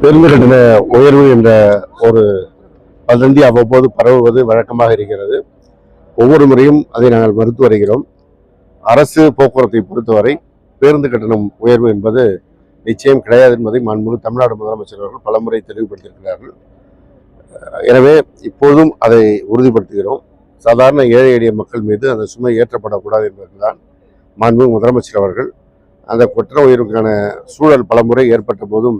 பேருந்து கட்டண உயர்வு என்ற ஒரு வதந்தி அவ்வப்போது பரவுவது வழக்கமாக இருக்கிறது. ஒவ்வொரு முறையும் அதை நாங்கள் மறுத்து வருகிறோம். அரசு போக்குவரத்தை பொறுத்தவரை பேருந்து கட்டணம் உயர்வு என்பது நிச்சயம் கிடையாது என்பதை மாண்புமிகு தமிழ்நாடு முதலமைச்சர் அவர்கள் பலமுறை தெளிவுபடுத்தியிருக்கிறார்கள். எனவே இப்பொழுதும் அதை உறுதிப்படுத்துகிறோம். சாதாரண ஏழை எளிய மக்கள் மீது அந்த சுமை ஏற்றப்படக்கூடாது என்பதுதான் மாண்புமிகு முதலமைச்சர் அவர்கள் அந்த குற்ற உயர்வுக்கான சூழல் பலமுறை ஏற்பட்ட போதும்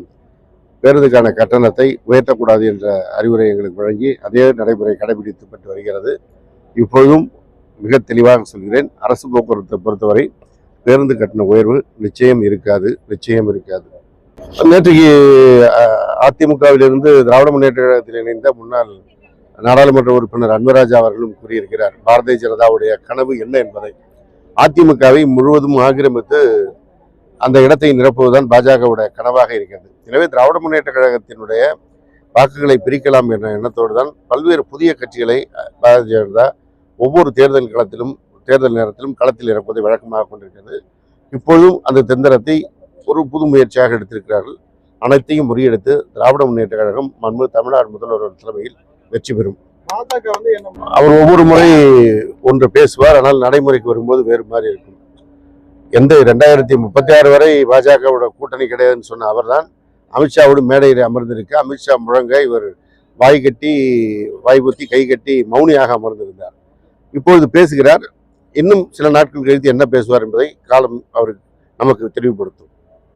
பேருந்துக்கான கட்டணத்தை உயர்த்தக்கூடாது என்ற அறிவுரை எங்களுக்கு வழங்கி அதே நடைமுறை கடைபிடிக்கப்பட்டு வருகிறது. இப்பொழுதும் மிக தெளிவாக சொல்கிறேன் அரசு போக்குவரத்தை பொறுத்தவரை பேருந்து கட்டண உயர்வு நிச்சயம் இருக்காது நிச்சயம் இருக்காது. நேற்றைக்கு அதிமுகவிலிருந்து திராவிட முன்னேற்ற கழகத்தில் இணைந்த முன்னாள் நாடாளுமன்ற உறுப்பினர் அன்பராஜா அவர்களும் கூறியிருக்கிறார் பாரதிய ஜனதாவுடைய கனவு என்ன என்பதை. அதிமுகவை முழுவதும் ஆக்கிரமித்து அந்த இடத்தை நிரப்புவதுதான் பாஜகவுடைய கனவாக இருக்கிறது. எனவே திராவிட முன்னேற்ற கழகத்தினுடைய வாக்குகளை பிரிக்கலாம் என்ற எண்ணத்தோடு தான் பல்வேறு புதிய கட்சிகளை பாரதிய ஜனதா ஒவ்வொரு தேர்தல் களத்திலும் தேர்தல் நேரத்திலும் களத்தில் இறப்பதை வழக்கமாக கொண்டிருக்கிறது. இப்பொழுதும் அந்த தெந்தரத்தை ஒரு புது முயற்சியாக எடுத்திருக்கிறார்கள். அனைத்தையும் முறியடித்து திராவிட முன்னேற்ற கழகம் மண்பு தமிழ்நாடு முதல்வர் தலைமையில் வெற்றி பெறும். அவர் ஒவ்வொரு முறை ஒன்று பேசுவார் ஆனால் நடைமுறைக்கு வரும்போது வேறு மாதிரி இருக்கும். எந்த ரெண்டாயிரத்தி முப்பத்தி ஆறு வரை பாஜகவோட கூட்டணி கிடையாதுன்னு சொன்ன அவர்தான். அமித்ஷாவோடு மேடையில் அமர்ந்திருக்க அமித்ஷா முழங்க இவர் வாய் கட்டி வாய் கை கட்டி மௌனியாக அமர்ந்திருந்தார். இப்பொழுது பேசுகிறார். இன்னும் சில நாட்கள் கழித்து என்ன பேசுவார் என்பதை காலம் அவருக்கு நமக்கு தெளிவுபடுத்தும்.